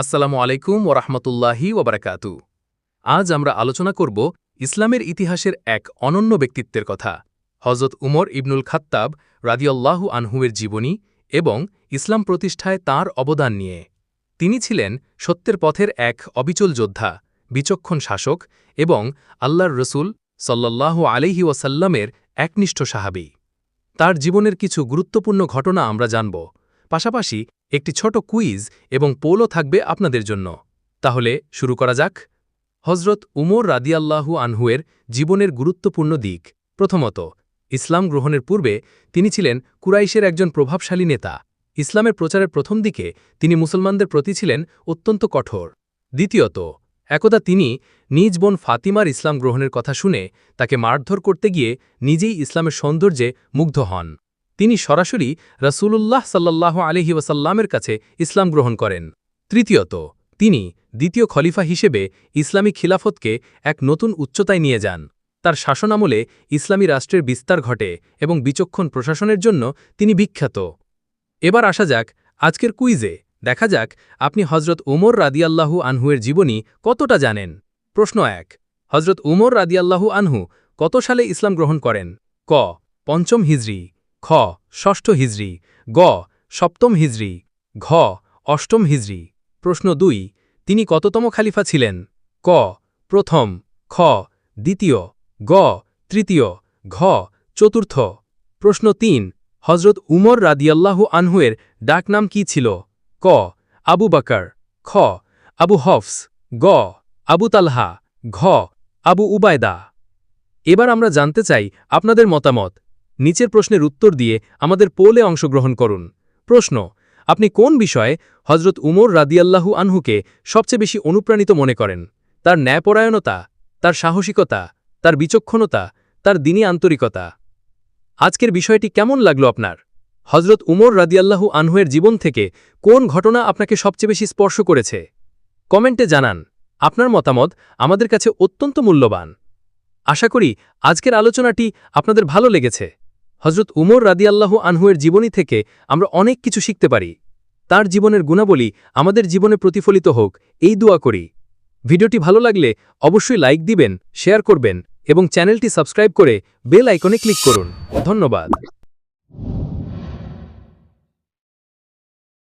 আসসালামু আলাইকুম ওরহমতুল্লাহি ওবরাকাতু আজ আমরা আলোচনা করব ইসলামের ইতিহাসের এক অনন্য ব্যক্তিত্বের কথা হজরত উমর ইবনুল খাত্তাব রাদিয়াল্লাহু আনহুয়ের জীবনী এবং ইসলাম প্রতিষ্ঠায় তার অবদান নিয়ে। তিনি ছিলেন সত্যের পথের এক অবিচল যোদ্ধা, বিচক্ষণ শাসক এবং আল্লাহর রসুল সল্লাল্লাহু আলহি ওয়াসাল্লামের একনিষ্ঠ সাহাবি। তার জীবনের কিছু গুরুত্বপূর্ণ ঘটনা আমরা জানব, পাশাপাশি একটি ছোট কুইজ এবং পোলও থাকবে আপনাদের জন্য। তাহলে শুরু করা যাক। হজরত উমর রাদিয়াল্লাহু আনহুয়ের জীবনের গুরুত্বপূর্ণ দিক। প্রথমত, ইসলাম গ্রহণের পূর্বে তিনি ছিলেন কুরাইশের একজন প্রভাবশালী নেতা। ইসলামের প্রচারের প্রথম দিকে তিনি মুসলমানদের প্রতি ছিলেন অত্যন্ত কঠোর। দ্বিতীয়ত, একদা তিনি নিজ বোন ফাতিমার ইসলাম গ্রহণের কথা শুনে তাকে মারধর করতে গিয়ে নিজেই ইসলামের সৌন্দর্যে মুগ্ধ হন। তিনি সরাসরি রসুলুল্লাহ সাল্লাহ আলহি ওয়াসাল্লামের কাছে ইসলাম গ্রহণ করেন। তৃতীয়ত, তিনি দ্বিতীয় খলিফা হিসেবে ইসলামী খিলাফতকে এক নতুন উচ্চতায় নিয়ে যান। তার শাসনামলে ইসলামী রাষ্ট্রের বিস্তার ঘটে এবং বিচক্ষণ প্রশাসনের জন্য তিনি বিখ্যাত। এবার আসা যাক আজকের কুইজে। দেখা যাক আপনি হজরত উমর রাদিয়াল্লাহু আনহুয়ের জীবনী কতটা জানেন। প্রশ্ন এক হজরত উমর রাদিয়াল্লাহু আনহু কত সালে ইসলাম গ্রহণ করেন? ক, পঞ্চম হিজরি। খ, ষষ্ঠ হিজরি, গ, সপ্তম হিজরি, ঘ, অষ্টম হিজরি। প্রশ্ন দুই, তিনি কততম খালিফা ছিলেন? ক, প্রথম, খ, দ্বিতীয়, গ, তৃতীয়, ঘ, চতুর্থ। প্রশ্ন তিন হজরত উমর রাদিয়াল্লাহু আনহুয়ের ডাকনাম কি ছিল? ক, আবু বাকার, খ, আবু হফস, গ, আবু তালহা, ঘ, আবু উবায়দা। এবার আমরা জানতে চাই আপনাদের মতামত। নিচের প্রশ্নের উত্তর দিয়ে আমাদের পোলে অংশগ্রহণ করুন। প্রশ্ন, আপনি কোন বিষয়ে হজরত উমর রাদিয়াল্লাহু আনহুকে সবচেয়ে বেশি অনুপ্রাণিত মনে করেন? তার ন্যায়পরায়ণতা, তার সাহসিকতা, তার বিচক্ষণতা, তার দিনী আন্তরিকতা। আজকের বিষয়টি কেমন লাগল আপনার? হজরত উমর রাদিয়াল্লাহু আনহুয়ের জীবন থেকে কোন ঘটনা আপনাকে সবচেয়ে বেশি স্পর্শ করেছে? কমেন্টে জানান। আপনার মতামত আমাদের কাছে অত্যন্ত মূল্যবান। আশা করি আজকের আলোচনাটি আপনাদের ভালো লেগেছে। হজরত উমর রাদিয়াল্লাহ আনহুয়ের জীবনী থেকে আমরা অনেক কিছু শিখতে পারি। তার জীবনের গুণাবলী আমাদের জীবনে প্রতিফলিত হোক, এই দোয়া করি। ভিডিওটি ভালো লাগলে অবশ্যই লাইক দিবেন, শেয়ার করবেন এবং চ্যানেলটি সাবস্ক্রাইব করে বেল আইকনে ক্লিক করুন। ধন্যবাদ।